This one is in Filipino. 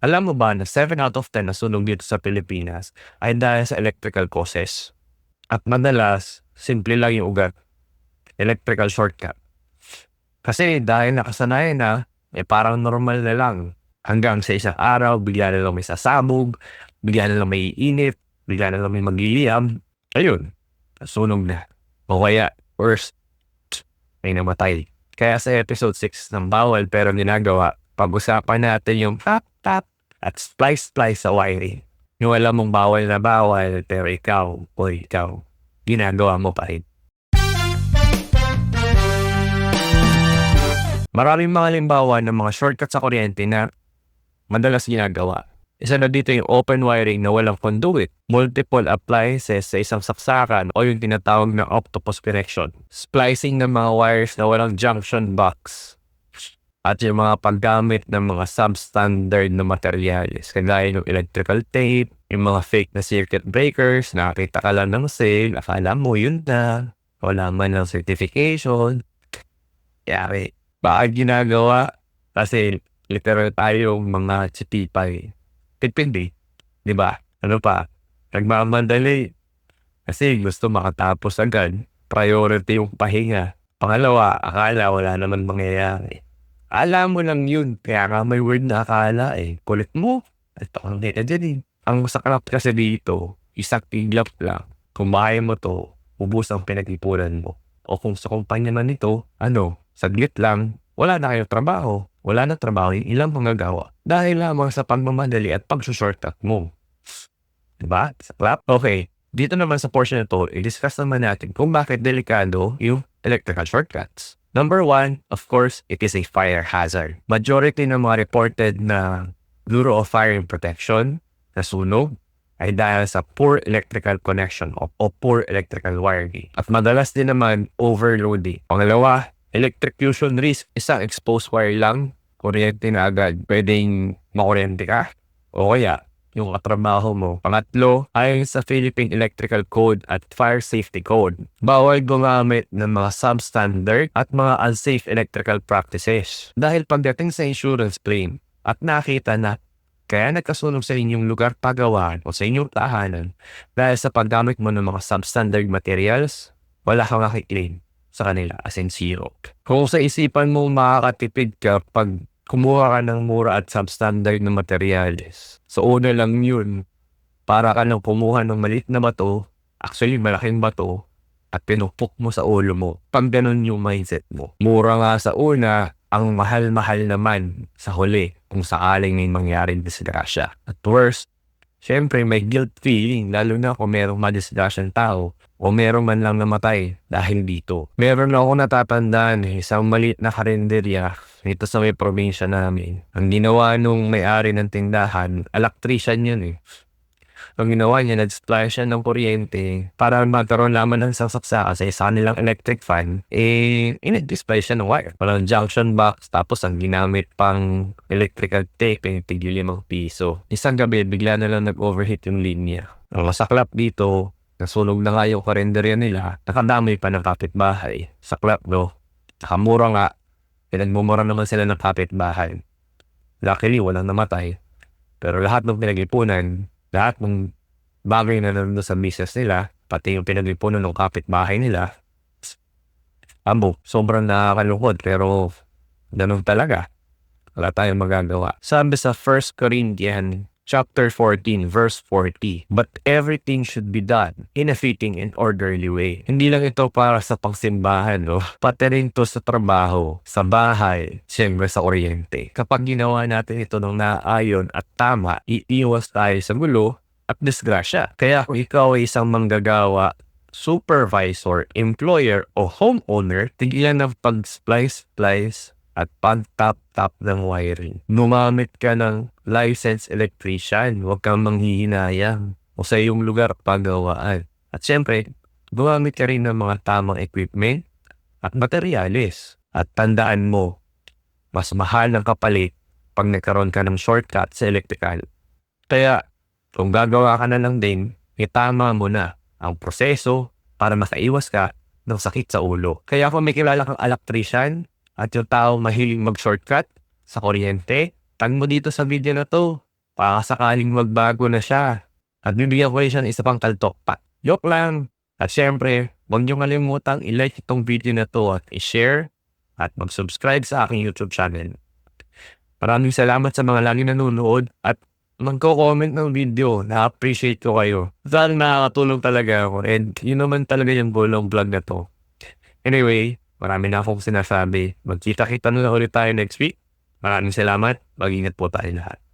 Alam mo ba na 7 out of 10 na sunog dito sa Pilipinas ay dahil sa electrical causes? At madalas, simple lang yung ugat. Electrical shortcut. Kasi dahil nakasanayan na, eh parang normal na lang. Hanggang sa isang araw, bigla na lang may sasabog, bigla na lang may init, bigla na lang may magliliyam. Ayun, nasunog na. O kaya, worst, may namatay. Kaya sa episode 6 ng Bawal Pero Ginagawa, pag-usapan natin yung tap tap at splice splice sa wiring. Yung alam mong bawal na bawal, pero ikaw, o ikaw, ginagawa mo pa rin. Maraming mga limbawa ng mga shortcut sa kuryente na madalas ginagawa. Isa na dito yung open wiring na walang conduit, multiple appliances sa isang saksakan o yung tinatawag na octopus connection. Splicing ng mga wires na walang junction box. At yung mga paggamit ng mga substandard na materyales, kagaya ng electrical tape, yung mga fake na circuit breakers, nakakita ka lang ng sale, akala mo yun na, wala man ng certification. Yari, bakit ginagawa? Kasi literal tayong mga chitipay. Pitpindi. Di ba? Ano pa? Nagmamadali. Kasi gusto makatapos agad. Priority yung pahinga. Pangalawa, akala wala naman mangyayari. Alam mo lang yun. Kaya nga may word na akala eh. Kulit mo. At parang dito dyan eh. Ang saklap kasi dito, isang tiglap lang. Kung mahaya mo to, ubus ang pinag-ipunan mo. O kung sa kumpanya na nito, ano, saglit lang, wala na kayong trabaho. Wala na trabaho yung ilang manggagawa. Dahil lamang sa pagmamadali at pagsushortcut mo. Diba? Saklap? Okay. Dito naman sa portion na to, i-discuss naman natin kung bakit delikado yung electrical shortcuts. Number one, of course, it is a fire hazard. Majority ng mga reported na Bureau of Fire and Protection na sunog ay dahil sa poor electrical connection o, o poor electrical wiring. At madalas din naman overloading. Pangalawa, electrocution risk. Isang exposed wire lang, kuryente na agad. Pwedeng makuryente ka. O kaya, yung katrabaho mo. Pangatlo, ayon sa Philippine Electrical Code at Fire Safety Code, bawal gumamit ng mga substandard at mga unsafe electrical practices. Dahil pagdating sa insurance claim at nakita na kaya nagkasunog sa inyong lugar pagawaan o sa inyong tahanan dahil sa paggamit mo ng mga substandard materials, wala kang makiklaim sa kanila as in zero. Kung sa isipan mo makakatipid ka pag kumuha ka ng mura at substandard na materyales. So una lang yun, para ka nang kumuha ng maliit na bato, actually malaking bato, at pinupok mo sa ulo mo. Pag ganun yung mindset mo. Mura nga sa una, ang mahal-mahal naman sa huli kung sakaling may mangyaring disgrasya. At worst, syempre may guilt feeling lalo na kung merong madisgrasyang tao o meron man lang namatay dahil dito. Meron ako natatandaan eh, isang maliit na karinderya dito sa may probinsya namin. Ang ginawa nung may-ari ng tindahan, electrician yun eh. Ang ginawa niya, nag-supply siya ng kuryente para magkaroon lamang ng saksaksa sa isa nilang electric fan, eh, in-display siya ng wire. Walang junction box, tapos ang ginamit pang electrical tape, eh, tigil limang piso. Isang gabi, bigla na lang nag-overheat yung linya. Ang masaklap dito, nasunog na nga yung karinderya nila, nakadamay pa ng kapitbahay. Saklap, no? Nakamura nga, pinagmumura naman sila ng kapitbahay. Luckily, walang namatay. Pero lahat ng pinag-ipunan, lahat ng bagay na nandun sa business nila, pati yung pinag-ipunan ng kapitbahay nila, amo, sobrang nakakalungkot pero ganun talaga. Wala tayong magagawa. Sabi sa 1 Corinthians chapter 14 verse 40, But everything should be done in a fitting and orderly way. Hindi lang ito para sa pangsimbahan, no? Pati rin to sa trabaho, sa bahay, siyempre sa kuryente. Kapag ginawa natin ito ng naayon at tama, iiwas tayo sa gulo at disgrasya. Kaya kung ikaw ay isang manggagawa, supervisor, employer, o homeowner, tigilan ng pag-splice-splice at pag-tap-tap ng wiring. Gumamit ka ng licensed electrician, huwag kang manghihinayang o sa iyong lugar pagawaan. At syempre, gumamit ka rin ng mga tamang equipment at materyales. At tandaan mo, mas mahal ng kapalit pag nagkaroon ka ng shortcut sa electrical. Kaya, kung gagawa ka na lang din, itama mo na ang proseso para makaiwas ka ng sakit sa ulo. Kaya kung may kilala kang electrician at yung tao mahiling mag-shortcut sa kuryente, tag mo dito sa video na to. Baka sakaling magbago na siya. At bibigyan ko siya ng isa pang kaltok pa. Joke lang. At syempre, huwag niyo kalimutang i-like itong video na to at i-share at mag-subscribe sa aking YouTube channel. Maraming salamat sa mga lagi nanonood at magko-comment ng video. Na-appreciate ko kayo. Sana nakakatulong talaga ako and yun naman talaga yung goal vlog na to. Anyway, marami na akong sinasabi. Magkita-kita na ulit tayo next week. Maraming salamat. Mag-ingat po tayo lahat.